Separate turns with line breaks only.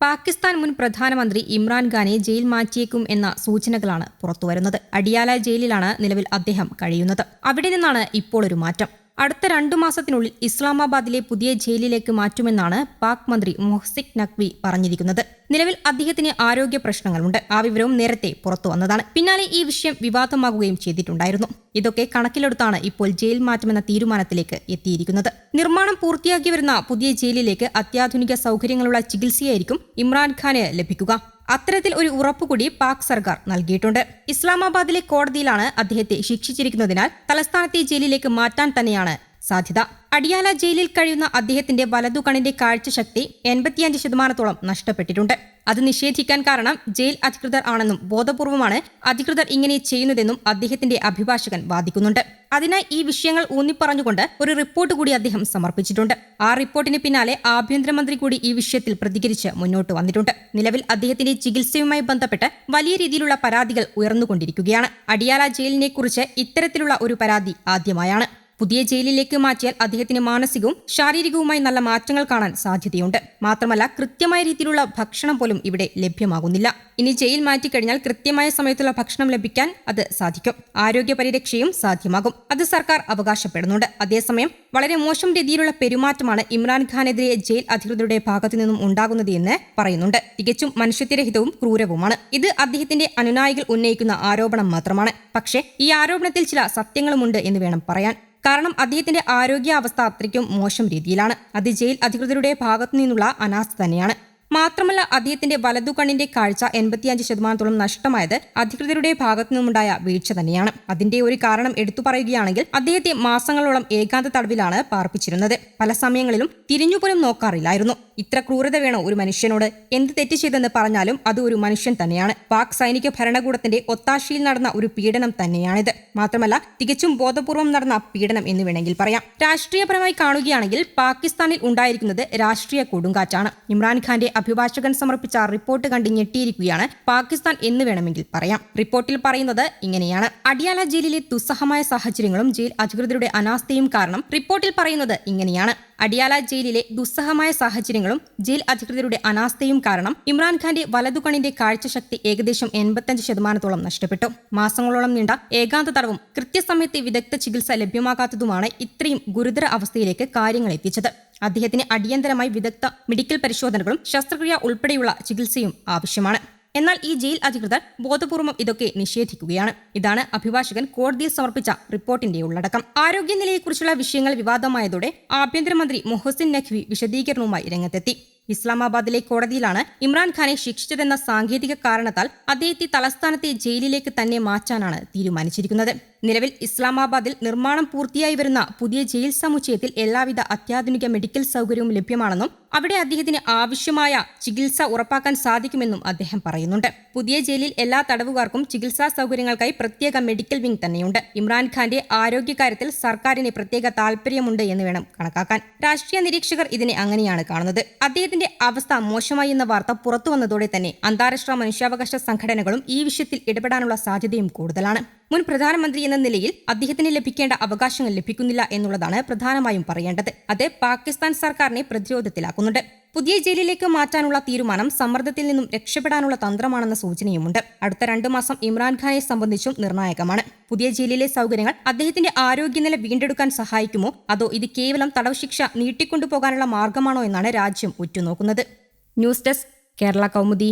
പാകിസ്ഥാൻ മുൻ പ്രധാനമന്ത്രി ഇമ്രാൻഖാനെ ജയിൽ മാറ്റിയേക്കും എന്ന സൂചനകളാണ് പുറത്തുവരുന്നത്. അടിയാല ജയിലിലാണ് നിലവിൽ അദ്ദേഹം കഴിയുന്നത്. അവിടെ നിന്നാണ് ഇപ്പോൾ ഒരു മാറ്റം. അടുത്ത രണ്ടു മാസത്തിനുള്ളിൽ ഇസ്ലാമാബാദിലെ പുതിയ ജയിലിലേക്ക് മാറ്റുമെന്നാണ് പാക് മന്ത്രി മൊഹ്സിക് നഖ്വി പറഞ്ഞിരിക്കുന്നത്. നിലവിൽ അദ്ദേഹത്തിന് ആരോഗ്യ പ്രശ്നങ്ങളുണ്ട്. ആ വിവരവും നേരത്തെ പുറത്തു വന്നതാണ്. പിന്നാലെ ഈ വിഷയം വിവാദമാകുകയും ചെയ്തിട്ടുണ്ടായിരുന്നു. ഇതൊക്കെ കണക്കിലെടുത്താണ് ഇപ്പോൾ ജയിൽ മാറ്റമെന്ന തീരുമാനത്തിലേക്ക് എത്തിയിരിക്കുന്നത്. നിർമ്മാണം പൂർത്തിയാക്കി വരുന്ന പുതിയ ജയിലിലേക്ക് അത്യാധുനിക സൗകര്യങ്ങളുള്ള ചികിത്സയായിരിക്കും ഇമ്രാൻഖാന് ലഭിക്കുക. അത്തരത്തിൽ ഒരു ഉറപ്പുകൂടി പാക് സർക്കാർ നൽകിയിട്ടുണ്ട്. ഇസ്ലാമാബാദിലെ കോടതിയിലാണ് അദ്ദേഹത്തെ ശിക്ഷിച്ചിരിക്കുന്നതിനാൽ തലസ്ഥാനത്തെ ജയിലിലേക്ക് മാറ്റാൻ തന്നെയാണ് സാധ്യത. അടിയാല ജയിലിൽ കഴിയുന്ന അദ്ദേഹത്തിന്റെ വലതുകണിന്റെ കാഴ്ചശക്തി എൺപത്തിയഞ്ച് ശതമാനത്തോളം നഷ്ടപ്പെട്ടിട്ടുണ്ട്. അത് നിഷേധിക്കാൻ കാരണം ജയിൽ അധികൃതർ ആണെന്നും ബോധപൂർവമാണ് അധികൃതർ ഇങ്ങനെ ചെയ്യുന്നതെന്നും അദ്ദേഹത്തിന്റെ അഭിഭാഷകൻ വാദിക്കുന്നുണ്ട്. അതിനായി ഈ വിഷയങ്ങൾ ഊന്നിപ്പറഞ്ഞുകൊണ്ട് ഒരു റിപ്പോർട്ട് കൂടി അദ്ദേഹം സമർപ്പിച്ചിട്ടുണ്ട്. ആ റിപ്പോർട്ടിന് പിന്നാലെ ആഭ്യന്തരമന്ത്രി കൂടി ഈ വിഷയത്തിൽ പ്രതികരിച്ച് മുന്നോട്ട് വന്നിട്ടുണ്ട്. നിലവിൽ അദ്ദേഹത്തിന്റെ ചികിത്സയുമായി ബന്ധപ്പെട്ട് വലിയ രീതിയിലുള്ള പരാതികൾ ഉയർന്നുകൊണ്ടിരിക്കുകയാണ്. അടിയാല ജയിലിനെ കുറിച്ച് ഇത്തരത്തിലുള്ള ഒരു പരാതി ആദ്യമായാണ്. പുതിയ ജയിലിലേക്ക് മാറ്റിയാൽ അദ്ദേഹത്തിന് മാനസികവും ശാരീരികവുമായി നല്ല മാറ്റങ്ങൾ കാണാൻ സാധ്യതയുണ്ട്. മാത്രമല്ല കൃത്യമായ രീതിയിലുള്ള ഭക്ഷണം പോലും ഇവിടെ ലഭ്യമാകുന്നില്ല. ഇനി ജയിൽ മാറ്റിക്കഴിഞ്ഞാൽ കൃത്യമായ സമയത്തുള്ള ഭക്ഷണം ലഭിക്കാൻ അത് സാധിക്കും. ആരോഗ്യ പരിരക്ഷയും സാധ്യമാകും. അത് സർക്കാർ അവകാശപ്പെടുന്നുണ്ട്. അതേസമയം വളരെ മോശം രീതിയിലുള്ള പെരുമാറ്റമാണ് ഇമ്രാൻഖാനെതിരെ ജയിൽ അധികൃതരുടെ ഭാഗത്തു നിന്നും ഉണ്ടാകുന്നത് എന്ന് പറയുന്നുണ്ട്. തികച്ചും മനുഷ്യത്വരഹിതവും ക്രൂരവുമാണ്. ഇത് അദ്ദേഹത്തിന്റെ അനുനായികൾ ഉന്നയിക്കുന്ന ആരോപണം മാത്രമാണ്. പക്ഷേ ഈ ആരോപണത്തിൽ ചില സത്യങ്ങളുമുണ്ട് എന്ന് വേണം പറയാൻ. കാരണം അദ്ദേഹത്തിന്റെ ആരോഗ്യാവസ്ഥ അത്രയ്ക്കും മോശം രീതിയിലാണ്. അത് ജയിൽ അധികൃതരുടെ ഭാഗത്തു നിന്നുള്ള അനാസ്ഥ തന്നെയാണ്. മാത്രമല്ല അദ്ദേഹത്തിന്റെ വലതു കണ്ണിന്റെ കാഴ്ച എൺപത്തിയഞ്ച് ശതമാനത്തോളം നഷ്ടമായത് അധികൃതരുടെ ഭാഗത്തു നിന്നുണ്ടായ വീഴ്ച തന്നെയാണ്. അതിന്റെ ഒരു കാരണം എടുത്തു പറയുകയാണെങ്കിൽ അദ്ദേഹത്തെ മാസങ്ങളോളം ഏകാന്ത തടവിലാണ് പാർപ്പിച്ചിരുന്നത്. പല സമയങ്ങളിലും തിരിഞ്ഞുപോലും നോക്കാറില്ലായിരുന്നു. ഇത്ര ക്രൂരത വേണോ ഒരു മനുഷ്യനോട്? എന്ത് തെറ്റ് ചെയ്തെന്ന് പറഞ്ഞാലും അത് ഒരു മനുഷ്യൻ തന്നെയാണ്. പാക് സൈനിക ഭരണകൂടത്തിന്റെ ഒത്താശയിൽ നടന്ന ഒരു പീഡനം തന്നെയാണിത്. മാത്രമല്ല തികച്ചും ബോധപൂർവം നടന്ന പീഡനം എന്ന് വേണമെങ്കിൽ പറയാം. രാഷ്ട്രീയപരമായി കാണുകയാണെങ്കിൽ പാകിസ്ഥാനിൽ ഉണ്ടായിരിക്കുന്നത് രാഷ്ട്രീയ കൊടുങ്കാറ്റാണ്. ഇമ്രാൻഖാന്റെ അഭിഭാഷകൻ സമർപ്പിച്ച റിപ്പോർട്ട് കണ്ട് ഞെട്ടിയിരിക്കുകയാണ് പാകിസ്ഥാൻ എന്ന് വേണമെങ്കിൽ പറയാം. റിപ്പോർട്ടിൽ പറയുന്നത് ഇങ്ങനെയാണ്. അടിയാല ജയിലിലെ ദുസ്സഹമായ സാഹചര്യങ്ങളും ജയിൽ അധികൃതരുടെ അനാസ്ഥയും കാരണം റിപ്പോർട്ടിൽ പറയുന്നത് ഇങ്ങനെയാണ്. അടിയാല ജയിലിലെ ദുസ്സഹമായ സാഹചര്യങ്ങളും ജയിൽ അധികൃതരുടെ അനാസ്ഥയും കാരണം ഇമ്രാൻഖാന്റെ വലതുകണിന്റെ കാഴ്ചശക്തി ഏകദേശം എൺപത്തഞ്ച് ശതമാനത്തോളം നഷ്ടപ്പെട്ടു. മാസങ്ങളോളം നീണ്ട ഏകാന്ത തടവും കൃത്യസമയത്ത് വിദഗ്ധ ചികിത്സ ലഭ്യമാകാത്തതുമാണ് ഇത്രയും ഗുരുതര അവസ്ഥയിലേക്ക് കാര്യങ്ങൾ എത്തിച്ചത്. അദ്ദേഹത്തിന് അടിയന്തരമായി വിദഗ്ധ മെഡിക്കൽ പരിശോധനകളും ശസ്ത്രക്രിയ ഉൾപ്പെടെയുള്ള ചികിത്സയും ആവശ്യമാണ്. എന്നാൽ ഈ ജയിൽ അധികൃതർ ബോധപൂർവം ഇതൊക്കെ നിഷേധിക്കുകയാണ്. ഇതാണ് അഭിഭാഷകൻ കോടതിയിൽ സമർപ്പിച്ച റിപ്പോർട്ടിന്റെ ഉള്ളടക്കം. ആരോഗ്യനിലയെക്കുറിച്ചുള്ള വിഷയങ്ങൾ വിവാദമായതോടെ ആഭ്യന്തരമന്ത്രി മൊഹസിൻ നഖ്വി വിശദീകരണവുമായി രംഗത്തെത്തി. ഇസ്ലാമാബാദിലെ കോടതിയിലാണ് ഇമ്രാൻഖാനെ ശിക്ഷിച്ചതെന്ന സാങ്കേതിക കാരണത്താൽ അദ്ദേഹത്തെ തലസ്ഥാനത്തെ ജയിലിലേക്ക് തന്നെ മാറ്റാനാണ് തീരുമാനിച്ചിരിക്കുന്നത്. നിലവിൽ ഇസ്ലാമാബാദിൽ നിർമ്മാണം പൂർത്തിയായി വരുന്ന പുതിയ ജയിൽ സമുച്ചയത്തിൽ എല്ലാവിധ അത്യാധുനിക മെഡിക്കൽ സൗകര്യവും ലഭ്യമാണെന്നും അവിടെ അദ്ദേഹത്തിന് ആവശ്യമായ ചികിത്സ ഉറപ്പാക്കാൻ സാധിക്കുമെന്നും അദ്ദേഹം പറയുന്നുണ്ട്. പുതിയ ജയിലിൽ എല്ലാ തടവുകാർക്കും ചികിത്സാ സൗകര്യങ്ങൾക്കായി പ്രത്യേക മെഡിക്കൽ വിംഗ് തന്നെയുണ്ട്. ഇമ്രാൻഖാന്റെ ആരോഗ്യകാര്യത്തിൽ സർക്കാരിന് പ്രത്യേക താൽപര്യമുണ്ട് എന്ന് വേണം കണക്കാക്കാൻ. രാഷ്ട്രീയ നിരീക്ഷകർ ഇതിനെ അങ്ങനെയാണ് കാണുന്നത്. അദ്ദേഹത്തിന്റെ അവസ്ഥ മോശമായി എന്ന വാർത്ത പുറത്തുവന്നതോടെ തന്നെ അന്താരാഷ്ട്ര മനുഷ്യാവകാശ സംഘടനകളും ഈ വിഷയത്തിൽ ഇടപെടാനുള്ള സാധ്യതയും കൂടുതലാണ്. മുൻ പ്രധാനമന്ത്രി എന്ന നിലയിൽ അദ്ദേഹത്തിന് ലഭിക്കേണ്ട അവകാശങ്ങൾ ലഭിക്കുന്നില്ല എന്നുള്ളതാണ് പ്രധാനമായും പറയേണ്ടത്. അത് പാകിസ്ഥാൻ സർക്കാരിനെ പ്രതിരോധത്തിലാക്കുന്നുണ്ട്. പുതിയ ജയിലിലേക്ക് മാറ്റാനുള്ള തീരുമാനം സമ്മർദ്ദത്തിൽ നിന്നും രക്ഷപ്പെടാനുള്ള തന്ത്രമാണെന്ന സൂചനയുമുണ്ട്. അടുത്ത രണ്ടു മാസം ഇമ്രാൻഖാനെ സംബന്ധിച്ചും നിർണായകമാണ്. പുതിയ ജയിലിലെ സൗകര്യങ്ങൾ അദ്ദേഹത്തിന്റെ ആരോഗ്യനില വീണ്ടെടുക്കാൻ സഹായിക്കുമോ? അതോ ഇത് കേവലം തടവ് ശിക്ഷ നീട്ടിക്കൊണ്ടുപോകാനുള്ള മാർഗമാണോ എന്നാണ് രാജ്യം ഉറ്റുനോക്കുന്നത്. News desk Kerala Kaumudi.